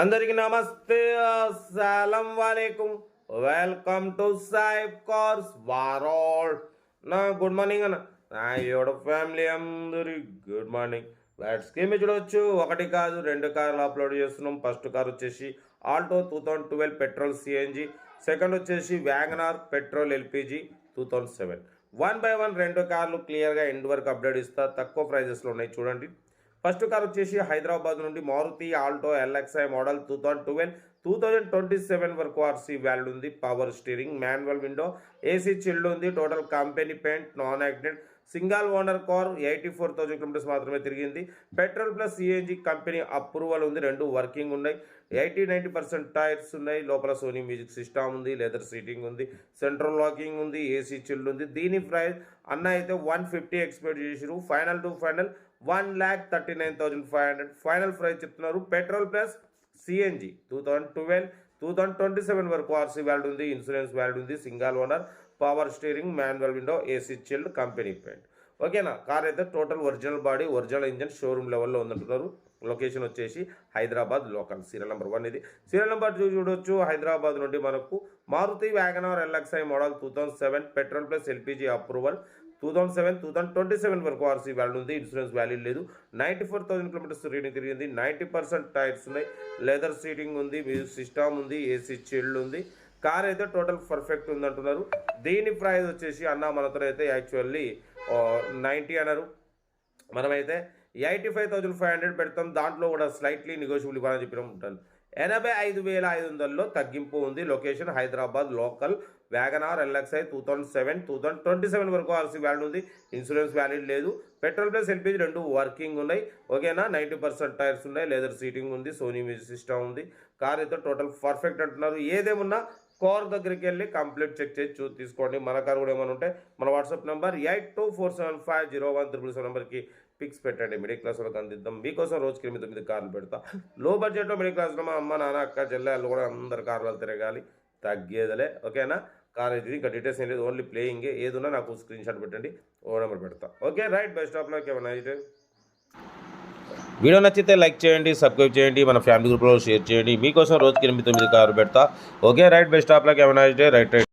అందరికి నమస్తే అస్సలం వాలేకుం. వెల్కమ్ టు సాయిబ్ కార్స్ వారోల్ నా గుడ్ మార్నింగ్ అన్న. నా యోడ ఫ్యామిలీ అందరి గుడ్ మార్నింగ్ బ్యాట్ స్కీమ్ చూడవచ్చు ఒకటి కాదు రెండు కార్లు అప్లోడ్ చేస్తున్నాం. ఫస్ట్ కార్ వచ్చేసి Alto two thousand twelve petrol CNG second వచ్చేసి WagonR petrol LPG two thousand seven one by one రెండు కార్లు క్లియర్గా ఎండ్ వరకు అప్డేట్ ఇస్తా. తక్కువ ప్రైజెస్లో ఉన్నాయి. చూడండి. ఫస్ట్ కార్ వచ్చేసి హైదరాబాద్ నుండి Maruti Alto LXI model two thousand twelve two thousand twenty seven వరకు ఆర్సీ వ్యాల్డ్ ఉంది power steering manual window AC chilled ఉంది total company paint non accident single owner car eighty four thousand kilometres మాత్రమే తిరిగింది. Petrol plus CNG company approval ఉంది. రెండు working ఉన్నాయి. Eighty ninety percent tyres ఉన్నాయి. లోపల సోనీ మ్యూజిక్ సిస్టమ్ ఉంది. Leather seating ఉంది. సెంట్రల్ లాకింగ్ ఉంది. ఏసీ చిల్డ్ ఉంది. దీని ప్రైస్ అన్న అయితే వన్ ఫిఫ్టీ ఎక్స్పెక్ట్ చేసిరు final to final one lakh thirty nine thousand five hundred. Final price చెప్తున్నారు petrol plus CNG two thousand twelve two thousand twenty seven వరకు RC valid ఉంది insurance valid ఉంది single owner power steering manual window AC chilled company paint. ఓకేనా? Car అయితే total original body original engine showroom లెవెల్లో ఉందంటున్నారు. Location వచ్చేసి Hyderabad local. Serial number one ఇది. Serial number two చూడొచ్చు. హైదరాబాద్ నుండి మనకు Maruti WagonR LXI model two thousand seven petrol plus LPG approval. Two thousand seven two thousand twenty seven వరకు RC value ఉంది insurance value లేదు. Ninety four thousand kilometres reading తిరిగింది ninety percent tyres ఉన్నాయి leather seating ఉంది music system ఉంది AC chilled ఉంది. Car అయితే total perfect ఉంది అంటున్నారు. దీని ప్రైస్ వచ్చేసి అన్న మనతో అయితే యాక్చువల్లీ నైంటీ అన్నారు. మనమైతే eighty five thousand five hundred పెడతాం. దాంట్లో కూడా స్లైట్లీ నెగోషియబుల్ ఇవ్వాలని చెప్పిన ఉంటాను ఎనభై ఐదు వేల ఐదు వందల్లో తగ్గింపు ఉంది. Location Hyderabad local WagonR LXI two thousand seven two thousand twenty seven వరకు ఆర్సీ వ్యాల్యూ ఉంది. ఇన్సూరెన్స్ వ్యాలిడ్ లేదు. పెట్రోల్ ప్లస్ ఎల్పిజి రెండు వర్కింగ్ ఉన్నాయి. ఓకేనా నైంటీ పర్సెంట్ టైర్స్ ఉన్నాయి. లెదర్ సీటింగ్ ఉంది. సోనీ మ్యూజిక్ సిస్టమ్ ఉంది. కార్ అయితే టోటల్ పర్ఫెక్ట్ అంటున్నారు. ఏదేమున్నా కార్ దగ్గరికి వెళ్ళి కంప్లీట్ చెక్ చేసి చూ తీసుకోండి. మన కార్ కూడా ఏమైనా ఉంటే మన WhatsApp number eight two four seven five zero one triple seven నెంబర్కి పిక్స్ పెట్టండి. మిడిల్ క్లాస్ వాళ్ళకి అందిద్దాం. మీకోసం రోజుకి ఎనిమిది తొమ్మిది కార్లు పెడతా. లో బడ్జెట్లో మిడిల్ క్లాస్లో మా అమ్మ నాన్న అక్క చెల్లె కూడా అందరు కార్లు తిరగాలి. తగ్గేదలే. ఓకేనా? కార్ అయితే ఇంకా డీటెయిల్స్ ఏం లేదు. ఓన్లీ ప్లేయింగే ఏదున్నా నాకు స్క్రీన్ షాట్ పెట్టండి. ఓ నెంబర్ పెడతా. ఓకే రైట్ బస్ స్టాప్లోకి ఏమన్నా అయితే? వీడియో నచ్చితే లైక్ చేయండి సబ్స్క్రైబ్ చేయండి మన ఫ్యామిలీ గ్రూప్లో షేర్ చేయండి. మీకోసం రోజుకి ఎనిమిది తొమ్మిది కారు పెడతా. Okay right best of luck ఏమన్నా రైట్ రైట్.